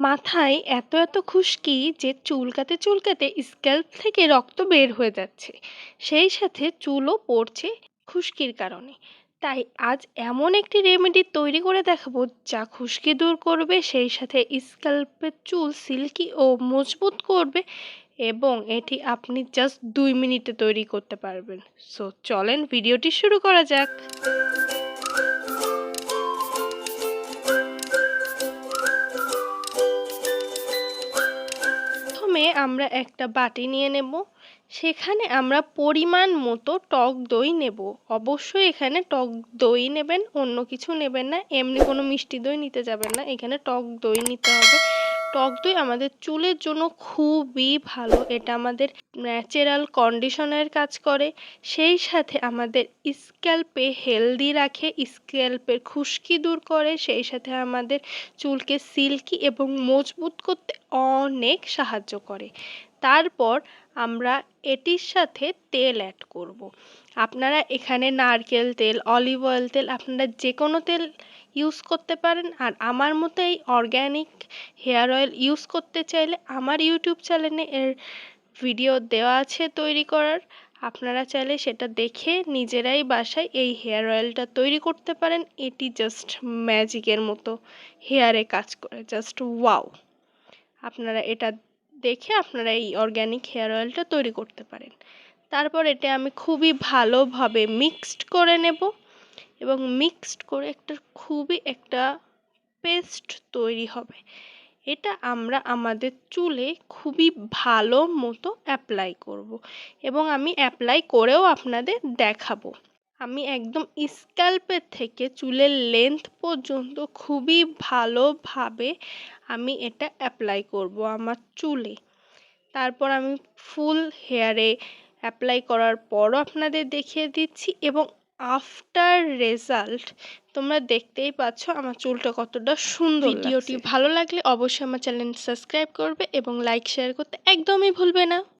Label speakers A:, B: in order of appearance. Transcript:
A: মাথায় এত এত খুশকি যে চুলকাতে চুলকাতে স্ক্যাল্প থেকে রক্ত বের হয়ে যাচ্ছে। সেই সাথে চুলও পড়ছে খুশকির কারণে। তাই আজ এমন একটি রেমেডি তৈরি করে দেখাবো যা খুশকি দূর করবে, সেই সাথে স্ক্যাল্পের চুল সিল্কি ও মজবুত করবে এবং এটি আপনি জাস্ট দুই মিনিটে তৈরি করতে পারবেন। সো চলেন ভিডিওটি শুরু করা যাক। প্রথমে আমরা একটা বাটি নিয়ে নেব। সেখানে আমরা পরিমাণ মতো টক দই নেব। অবশ্যই এখানে টক দই নেবেন, অন্য কিছু নেবেন না। এমনি কোনো মিষ্টি দই নিতে যাবেন না। এখানে টক দই নিতে হবে। টক দই আমাদের চুলের জন্য খুবই ভালো। এটা আমাদের ন্যাচারাল কন্ডিশনের কাজ করে। সেই সাথে আমাদের স্ক্যাল্পে হেলদি রাখে স্ক্যাল্পের খুশকি দূর করে। সেই সাথে আমাদের চুলকে সিল্কি এবং মজবুত করতে অনেক সাহায্য করে। তারপর আমরা এটির সাথে তেল অ্যাড করব। আপনারা এখানে নারকেল তেল অলিভ অয়েল তেল, আপনারা যে কোনো তেল ইউজ করতে পারেন। আর আমার মতো এই অর্গ্যানিক হেয়ার অয়েল ইউজ করতে চাইলে আমার ইউটিউব চ্যানেলে এর ভিডিও দেওয়া আছে তৈরি করার। আপনারা চাইলে সেটা দেখে নিজেরাই বাসায় এই হেয়ার অয়েলটা তৈরি করতে পারেন। এটি জাস্ট ম্যাজিকের মতো হেয়ারে কাজ করে জাস্ট ওয়াও আপনারা এটা দেখে আপনারা এই অর্গ্যানিক হেয়ার অয়েলটা তৈরি করতে পারেন। তারপর এটা আমি খুবই ভালোভাবে মিক্সড করে নেব এবং মিক্সড করে একটা খুবই একটা পেস্ট তৈরি হবে। এটা আমরা আমাদের চুলে খুবই ভালো মতো অ্যাপ্লাই করব এবং আমি অ্যাপ্লাই করেও আপনাদের দেখাবো। আমি একদম স্ক্যাল্পের থেকে চুলের লেন্থ পর্যন্ত খুবই ভালোভাবে আমি এটা অ্যাপ্লাই করব আমার চুলে। তারপর আমি ফুল হেয়ারে অ্যাপ্লাই করার পরও আপনাদের দেখিয়ে দিচ্ছি এবং আফটার রেজাল্ট তোমরা দেখতেই পাচ্ছ আমার চুলটা কতটা সুন্দর ভিডিওটি ভালো লাগলে অবশ্যই আমার চ্যানেল সাবস্ক্রাইব করবে এবং লাইক শেয়ার করতে একদমই ভুলবে না।